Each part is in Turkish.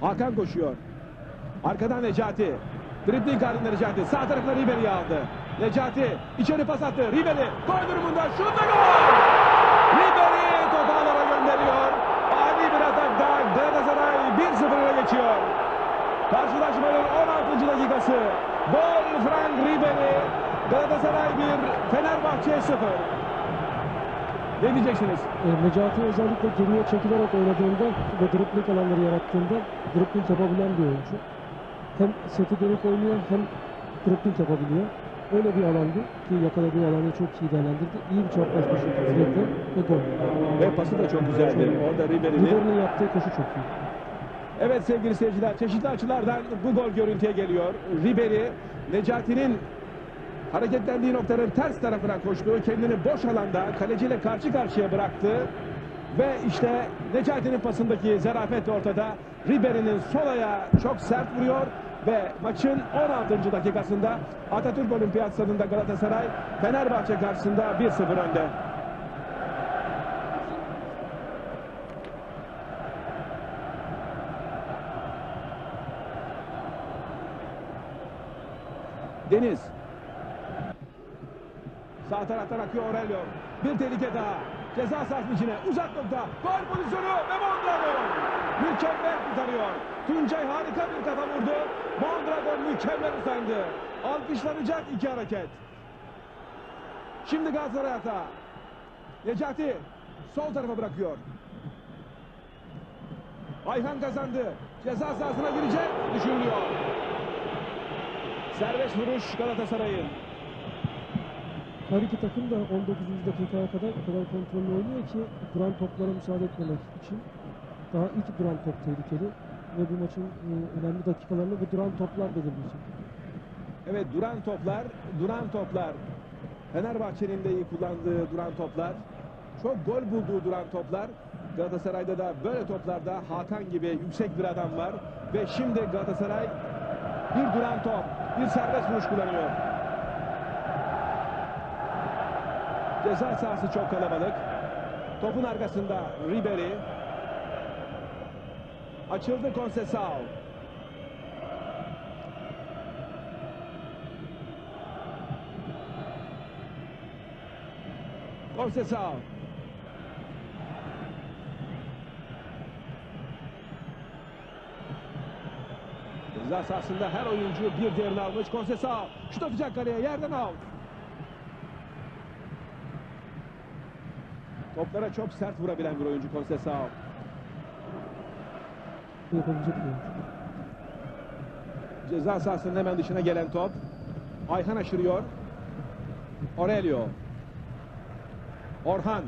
Hakan koşuyor. Arkadan Necati. Dribling halinde Necati. Sağ tarafına Ribery'i aldı. Necati içeri pas attı. Ribery gol durumunda şut gol! Ribery topu ağlara gönderiyor. Ani bir atakta Galatasaray 1-0 öne geçiyor. Karşılaşmanın 16. dakikası. Gol Frank Ribery. Galatasaray 1, Fenerbahçe 0. Ne diyeceksiniz? E, Necati özellikle geriye çekilerek oynadığında ve dribling alanları yarattığında dribling yapabilen bir oyuncu. Hem seti dönük oynuyor hem dribling yapabiliyor. Öyle bir alandı ki yakaladığı alanı çok iyi değerlendirdi. İyi bir çaprazma şutu Fred'de ve gol. Ve pası da çok güzeldi. Orada Ribery'nin. Ribery'nin yaptığı koşu çok iyi. Evet sevgili seyirciler çeşitli açılardan bu gol görüntüye geliyor. Ribery Necati'nin hareketlendiği noktanın ters tarafına koştu. Kendini boş alanda kaleciyle karşı karşıya bıraktı. Ve işte Necati'nin pasındaki zarafet ortada. Ribery'nin sol ayağı çok sert vuruyor ve maçın 16. dakikasında Atatürk Olimpiyat Stadında Galatasaray Fenerbahçe karşısında 1-0 önde. Deniz. Sağ taraftan akıyor Aurelio. Bir tehlike daha. Ceza sahasının içine. Uzak. Gol pozisyonu ve Mondragon. Mükemmel kurtarıyor. Tuncay harika bir kafa vurdu. Mondragon mükemmel uzandı. Alkışlanacak iki hareket. Şimdi Galatasaray hata. Necati sol tarafa bırakıyor. Ayhan kazandı. Ceza sahasına girecek. Düşürülüyor. Serbest vuruş Galatasaray'ın. Her iki takım da 19. dakikaya kadar o kadar kontrollü oynuyor ki duran toplara müsaade etmemek için. Daha ilk duran top tehlikeli ve bu maçın e, önemli dakikalarını bu duran toplar belirleyecek. Evet duran toplar, duran toplar. Fenerbahçe'nin de iyi kullandığı duran toplar. Çok gol bulduğu duran toplar. Galatasaray'da da böyle toplarda Hakan gibi yüksek bir adam var. Ve şimdi Galatasaray bir duran top, bir serbest vuruş kullanıyor. Ceza sahası çok kalabalık. Topun arkasında Ribery. Açıldı Conceição. Conceição. Ceza sahasında her oyuncu bir değerini almış. Conceição şut atacak kaleye yerden out. Toplara çok sert vurabilen bir oyuncu. Bu yapabilecek oyuncu. Ceza sahasının hemen dışına gelen top. Ayhan aşırıyor. Aurelio. Orhan.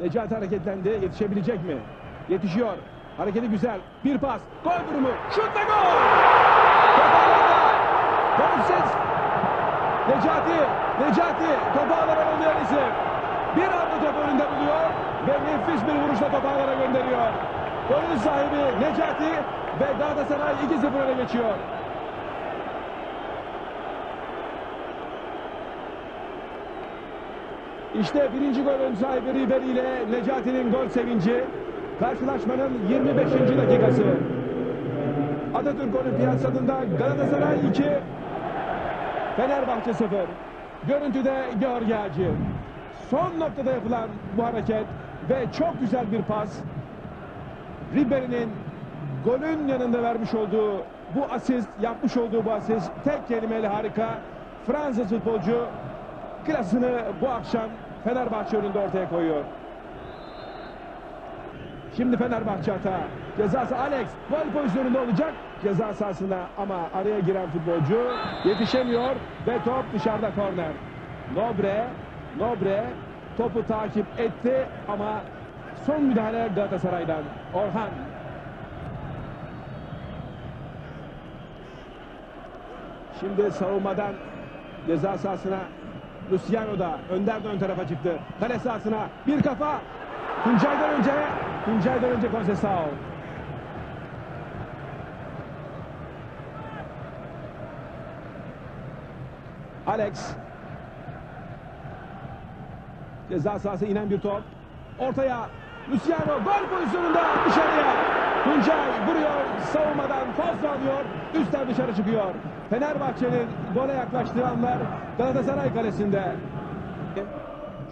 Necati hareketlendi. Yetişebilecek mi? Yetişiyor. Hareketi güzel. Bir pas. Gol durumu. Şut ve gol! Toparlarda. Golsüz. Necati. Necati. Topu ağlara yollayan isim. Bir anda top önünde buluyor. Ve nefis bir vuruşla topu ağlara gönderiyor. Golün sahibi Necati ve Galatasaray 2-0 öne geçiyor. İşte birinci golün sahibi Ribery ile Necati'nin gol sevinci. Karşılaşmanın 25. dakikası. Atatürk Olimpiyat Stadında Galatasaray 2, Fenerbahçe 0. Görüntüde Georgi Hacı. Son noktada yapılan bu hareket ve çok güzel bir pas. Ribery'nin golün yanında vermiş olduğu bu asist, yapmış olduğu bu asist tek kelimeyle harika. Fransız futbolcu klasını bu akşam Fenerbahçe önünde ortaya koyuyor. Şimdi Fenerbahçe hata. Cezası Alex gol pozisyonunda olacak. Ceza sahasına ama araya giren futbolcu yetişemiyor ve top dışarıda korner. Nobre, Nobre topu takip etti ama son müdahale Galatasaray'dan. Orhan. Şimdi savunmadan ceza sahasına Luciano da Önder de ön tarafa çıktı. Kale sahasına bir kafa. Tuncay'dan önce Tuncay'dan önce Conceição. Alex. Ceza sahası inen bir top. Ortaya Luciano gol pozisyonunda dışarıya. Tuncay vuruyor. Savunmadan fazla alıyor. Üstten dışarı çıkıyor. Fenerbahçe'nin gole yaklaştığı anlar Galatasaray kalesinde.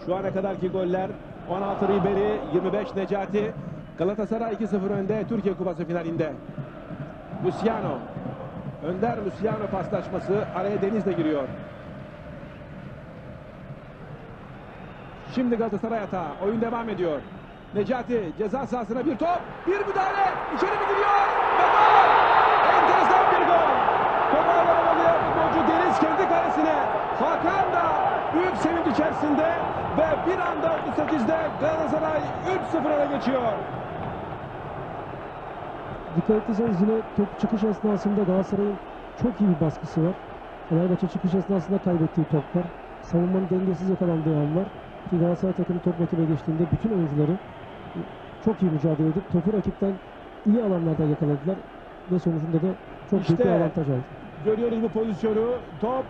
Şu ana kadarki goller 16 Ribery, 25 Necati. Galatasaray 2-0 önde Türkiye Kupası finalinde. Luciano. Önder Luciano paslaşması araya Deniz de giriyor. Şimdi Galatasaray hata. Oyun devam ediyor. Necati ceza sahasına bir top. Bir müdahale. İçeri mi giriyor? Ve gol! Enteresan bir gol. Topu alamalı futbolcu Deniz kendi kalesine. Hakan da büyük sevinç içerisinde ve bir anda 38'de Galatasaray 3-0 öne geçiyor. Dikkat etseniz yine top çıkış esnasında Galatasaray'ın çok iyi bir baskısı var. Fenerbahçe çıkış esnasında kaybettiği toplar. Savunmanın dengesiz yakalandığı anlar. Ki Galatasaray takımı top rakibe geçtiğinde bütün oyuncuları çok iyi mücadele edip topu rakipten iyi alanlarda yakaladılar. Ve sonucunda da çok büyük bir İşte- avantaj aldı. Görüyoruz bu pozisyonu. Top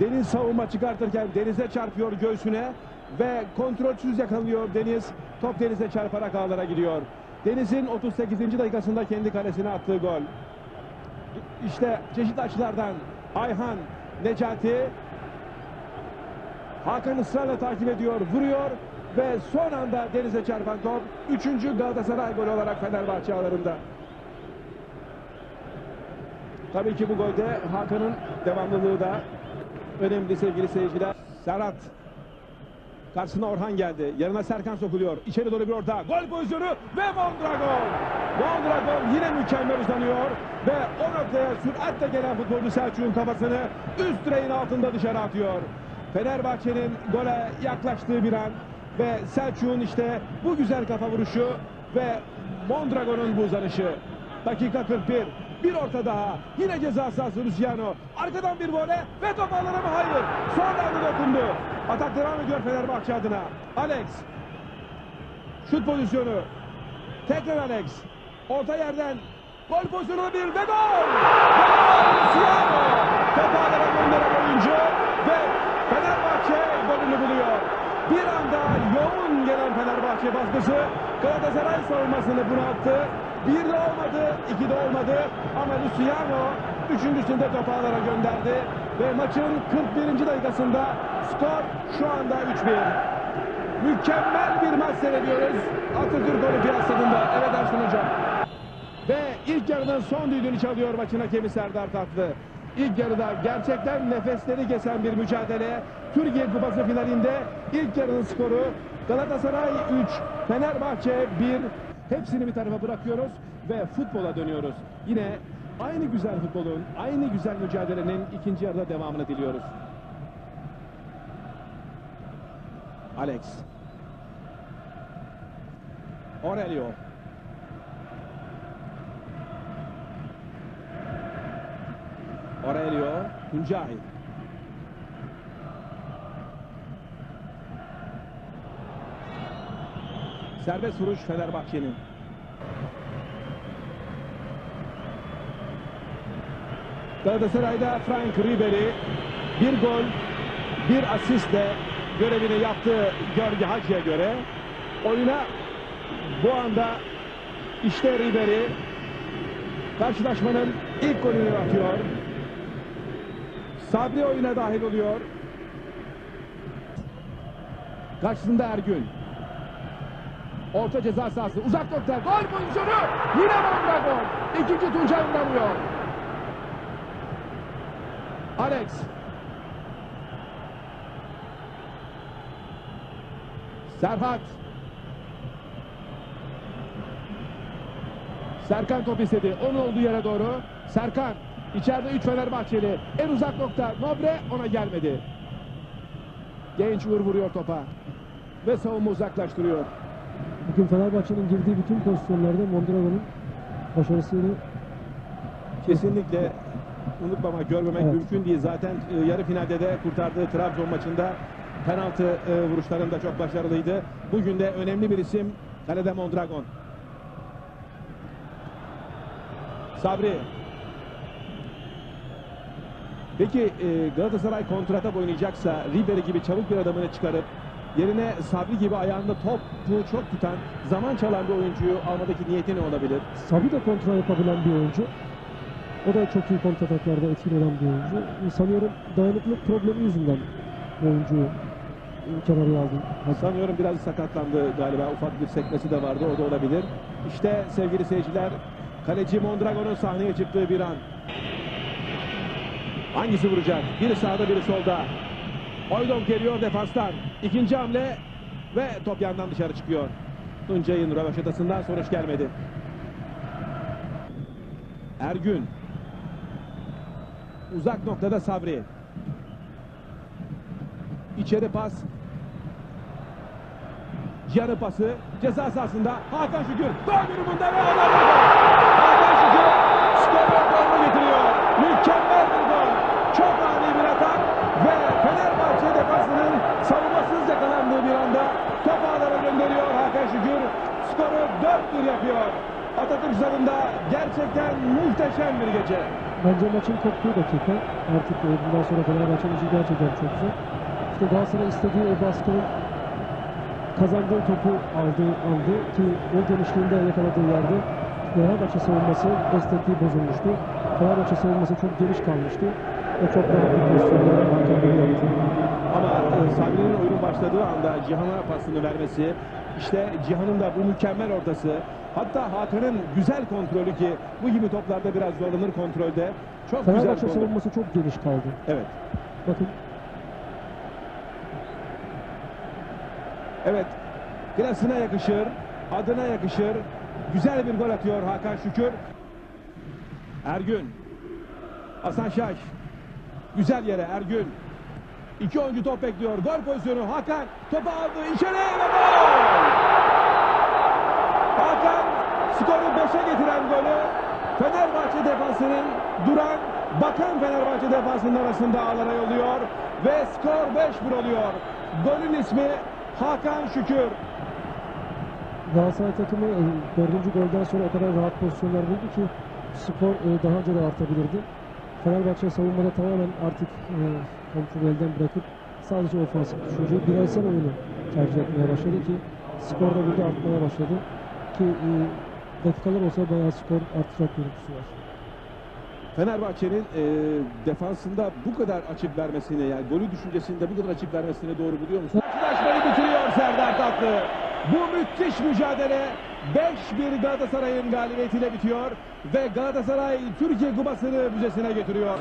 Deniz savunma çıkartırken Deniz'e çarpıyor göğsüne ve kontrolsüz yakalıyor Deniz. Top Deniz'e çarparak ağlara gidiyor. Deniz'in 38. dakikasında kendi kalesine attığı gol. İşte çeşitli açılardan Ayhan, Necati Hakan ısrarla takip ediyor, vuruyor ve son anda Deniz'e çarpan top 3. Galatasaray golü olarak Fenerbahçe ağlarında. Tabii ki bu golde Hakan'ın devamlılığı da önemli sevgili seyirciler. Serhat karşısına Orhan geldi. Yanına Serkan sokuluyor. İçeri doğru bir orta. Gol pozisyonu ve Mondragon. Mondragon yine mükemmel uzanıyor ve o noktaya süratle gelen futbolcu Selçuk'un kafasını üst direğin altında dışarı atıyor. Fenerbahçe'nin gole yaklaştığı bir an ve Selçuk'un işte bu güzel kafa vuruşu ve Mondragon'un bu uzanışı. Dakika 41. Bir orta daha. Yine ceza sahası Luciano. Arkadan bir vole ve top alır mı? Hayır. Son anda dokundu. Atak devam ediyor Fenerbahçe adına. Alex. Şut pozisyonu. Tekrar Alex. Orta yerden. Gol pozisyonu bir ve gol. Gol Luciano. Top ağlara gönderen oyuncu golünü buluyor. Bir anda yoğun gelen Fenerbahçe baskısı Galatasaray savunmasını bunalttı. Bir de olmadı, iki de olmadı ama Luciano üçüncüsünde topu ağlara gönderdi ve maçın 41. dakikasında skor şu anda 3-1. Mükemmel bir maç seyrediyoruz Atatürk Olimpiyat Stadında. Evet Ersun Hocam. Ve ilk yarının son düdüğünü çalıyor maçın hakemi Serdar Tatlı. İlk yarıda gerçekten nefesleri kesen bir mücadele. Türkiye Kupası finalinde ilk yarının skoru Galatasaray 3, Fenerbahçe 1. Hepsini bir tarafa bırakıyoruz ve futbola dönüyoruz. Yine aynı güzel futbolun, aynı güzel mücadelenin ikinci yarıda devamını diliyoruz. Alex. Aurelio. Aurelio Tuncay. Serbest vuruş Fenerbahçe'nin. Galatasaray'da Frank Ribery bir gol, bir asistle görevini yaptı Görge Hacı'ya göre. Oyuna bu anda işte Ribery karşılaşmanın ilk golünü atıyor. Sabri oyuna dahil oluyor. Karşısında Ergün. Orta ceza sahası. Uzak nokta. Gol pozisyonu. Yine Mondragon. İkinci Tuncay vuramıyor. Alex. Serhat. Serkan top istedi. Onun olduğu yere doğru. Serkan. İçeride 3 Fenerbahçeli. En uzak nokta. Nobre ona gelmedi. Genç Uğur vuruyor topa. Ve savunma uzaklaştırıyor. Bugün Fenerbahçe'nin girdiği bütün pozisyonlarda Mondragon'un başarısını Kesinlikle unutmamak, görmemek Evet. mümkün değil. Zaten e, yarı finalde de kurtardığı Trabzon maçında penaltı e, vuruşlarında çok başarılıydı. Bugün de önemli bir isim kalede Mondragon. Sabri. Peki e, Galatasaray kontrata oynayacaksa Ribery gibi çabuk bir adamını çıkarıp Yerine Sabri gibi ayağında topu çok tutan, zaman çalan bir oyuncuyu almadaki niyeti ne olabilir? Sabri de kontrol yapabilen bir oyuncu. O da çok iyi kontrataklarda etkili olan bir oyuncu. E, Sanıyorum dayanıklılık problemi yüzünden bu oyuncuyu e, kenarıya aldı. Sanıyorum biraz sakatlandı galiba. Ufak bir sekmesi de vardı. O da olabilir. İşte sevgili seyirciler kaleci Mondragon'un sahneye çıktığı bir an. Hangisi vuracak? Biri sağda biri solda. Oydon geliyor defanstan. İkinci hamle ve top yandan dışarı çıkıyor. Tuncay'ın rövaşatasından sonuç gelmedi. Ergün. Uzak noktada Sabri. İçeri pas. Cihan'ın pası ceza sahasında Hakan Şükür gol durumunda ve adam. Hakan Şükür skoru golünü getiriyor. Mükemmel bir gol. 4-1 yapıyor. Atatürk Stadı'nda gerçekten muhteşem bir gece. Bence maçın koptuğu dakika. Artık e, bundan sonra Fenerbahçe'nin işi gerçekten çok zor. İşte Galatasaray istediği o baskının kazandığı topu aldığı aldı ki o genişliğinde yakaladığı yerde Fenerbahçe savunması destekliği bozulmuştu. Fenerbahçe savunması çok geniş kalmıştı. O çok rahat bir pozisyonda Bey yaptı. Ama e, Sabri'nin oyunun başladığı anda Cihan'a pasını vermesi, işte Cihan'ın da bu mükemmel ortası, hatta Hakan'ın güzel kontrolü ki bu gibi toplarda biraz zorlanır kontrolde. Çok güzel Fenerbahçe kontrol. savunması çok geniş kaldı. Evet. Bakın Evet. Klasına yakışır, adına yakışır. Güzel bir gol atıyor Hakan Şükür. Ergün. Hasan Şaş. Güzel yere Ergün. İki oyuncu top bekliyor. Gol pozisyonu Hakan. Topu aldı. içeri ve gol. Hakan skoru 5'e getiren golü Fenerbahçe defansının duran bakan Fenerbahçe defansının arasında ağlara yolluyor ve skor 5-1 oluyor. Golün ismi Hakan Şükür. Galatasaray takımı e, dördüncü golden sonra o kadar rahat pozisyonlar buldu ki skor e, daha önce de artabilirdi. Fenerbahçe savunmada tamamen artık e, kontrolü elden bırakıp sadece ofansif düşünce bireysel oyunu tercih etmeye başladı ki skor da burada artmaya başladı. Ki e, dakikalar olsa bayağı skor artacak görüntüsü var. Fenerbahçe'nin e, defansında bu kadar açık vermesini yani golü düşüncesinde bu kadar açık vermesini doğru buluyor musun? Karşılaşmayı bitiriyor Serdar Tatlı. Bu müthiş mücadele 5-1 Galatasaray'ın galibiyetiyle bitiyor ve Galatasaray Türkiye Kupası'nı müzesine götürüyor.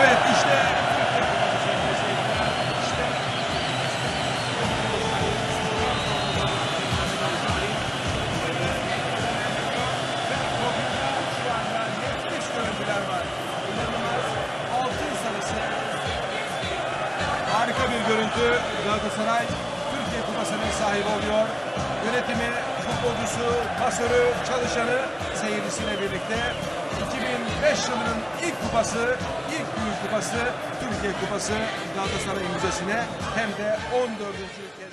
Evet işte bir görüntü. Galatasaray Türkiye Kupası'nın sahibi oluyor. Yönetimi, futbolcusu, pasörü, çalışanı seyircisiyle birlikte 2005 yılının ilk kupası, ilk büyük kupası, Türkiye Kupası Galatasaray Müzesi'ne hem de 14. kez